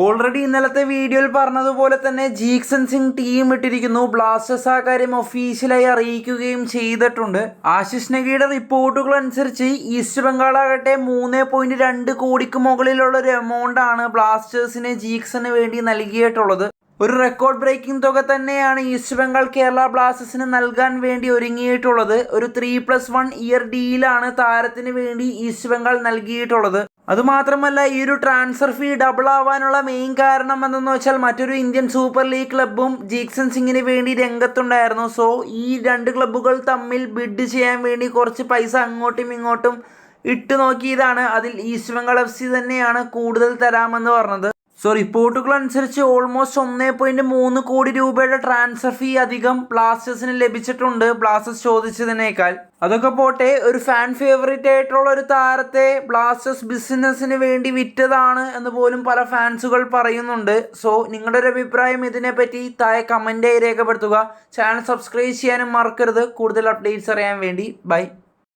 Already ഇന്നലത്തെ വീഡിയോയിൽ പറഞ്ഞതുപോലെ തന്നെ ജീക്സൺ സിംഗ് ടീം ഇട്ടിരിക്കുന്നു. ബ്ലാസ്റ്റേഴ്സ് ആ കാര്യം ഒഫീഷ്യലായി അറിയിക്കുകയും ചെയ്തിട്ടുണ്ട്. ആശിഷ് നഗിയുടെ റിപ്പോർട്ടുകൾ അനുസരിച്ച് ഈസ്റ്റ് ബംഗാൾ ആകട്ടെ മൂന്ന് പോയിന്റ് രണ്ട് കോടിക്ക് മുകളിലുള്ള ഒരു എമൗണ്ട് ആണ് ബ്ലാസ്റ്റേഴ്സിന് ജീക്സന് വേണ്ടി നൽകിയിട്ടുള്ളത്. ഒരു റെക്കോർഡ് ബ്രേക്കിംഗ് തുക തന്നെയാണ് ഈസ്റ്റ് ബംഗാൾ കേരള ബ്ലാസ്റ്റേഴ്സിന് നൽകാൻ വേണ്ടി ഒരുങ്ങിയിട്ടുള്ളത്. ഒരു ത്രീ പ്ലസ് വൺ ഇയർ ഡീലാണ് താരത്തിന് വേണ്ടി ഈസ്റ്റ് ബംഗാൾ നൽകിയിട്ടുള്ളത്. അതുമാത്രമല്ല ഈ ഒരു ട്രാൻസ്ഫർ ഫീ ഡബിൾ ആവാനുള്ള മെയിൻ കാരണം എന്തെന്ന് വെച്ചാൽ മറ്റൊരു ഇന്ത്യൻ സൂപ്പർ ലീഗ് ക്ലബ്ബും ജീക്സൺ സിംഗിന് വേണ്ടി രംഗത്തുണ്ടായിരുന്നു. സോ ഈ രണ്ട് ക്ലബ്ബുകൾ തമ്മിൽ ബിഡ് ചെയ്യാൻ വേണ്ടി കുറച്ച് പൈസ അങ്ങോട്ടും ഇങ്ങോട്ടും ഇട്ട് നോക്കിയതാണ് അതിൽ ഈസ്റ്റ് ബംഗാൾ എഫ് സി തന്നെയാണ് കൂടുതൽ തരാമെന്ന് പറഞ്ഞത്. സോ റിപ്പോർട്ടുകൾ അനുസരിച്ച് ഓൾമോസ്റ്റ് ഒന്നേ പോയിന്റ് മൂന്ന് കോടി രൂപയുടെ ട്രാൻസ്ഫർ ഫീ അധികം ബ്ലാസ്റ്റേഴ്സിന് ലഭിച്ചിട്ടുണ്ട് ബ്ലാസ്റ്റേഴ്സ് ചോദിച്ചതിനേക്കാൾ. അതൊക്കെ പോട്ടെ ഒരു ഫാൻ ഫേവറേറ്റ് ആയിട്ടുള്ള ഒരു താരത്തെ ബ്ലാസ്റ്റേഴ്സ് ബിസിനസ്സിന് വേണ്ടി വിറ്റതാണ് എന്ന് പോലും പല ഫാൻസുകൾ പറയുന്നുണ്ട്. സോ നിങ്ങളുടെ ഒരു അഭിപ്രായം ഇതിനെപ്പറ്റി താഴെ കമന്റായി രേഖപ്പെടുത്തുക. ചാനൽ സബ്സ്ക്രൈബ് ചെയ്യാനും മറക്കരുത്. കൂടുതൽ അപ്ഡേറ്റ്സ് അറിയാൻ വേണ്ടി. ബൈ